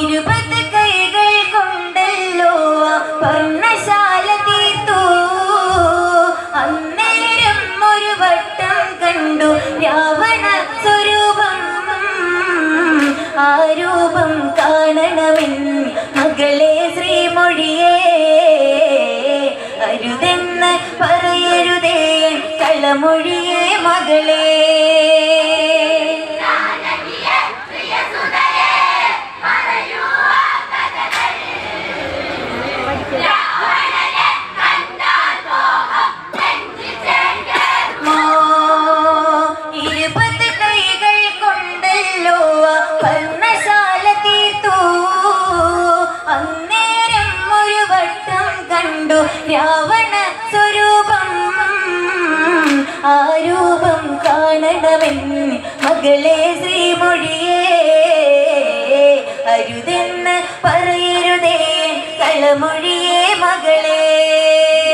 ഇരുപത് കൈകൾ കൊണ്ടല്ലോ പർണശാല തീർത്തു. അന്നേരം ഒരു വട്ടം കണ്ടു രാവണ സ്വരൂപം. ആ രൂപം കാണണമെൻ മകളെ ശ്രീമൊഴിയേ. അരുതെന്ന് പറയരുതേ കളമൊഴിയേ മകളെ. ആ പർണശാല തീർത്തു. അന്നേരം ഒരു വട്ടം കണ്ടു രാവണ സ്വരൂപം. ആ രൂപം കാണണമെന്ന് മകളെ ശ്രീമൊഴിയേ. അരുതെന്ന് പറയരുതേ കളമൊഴിയേ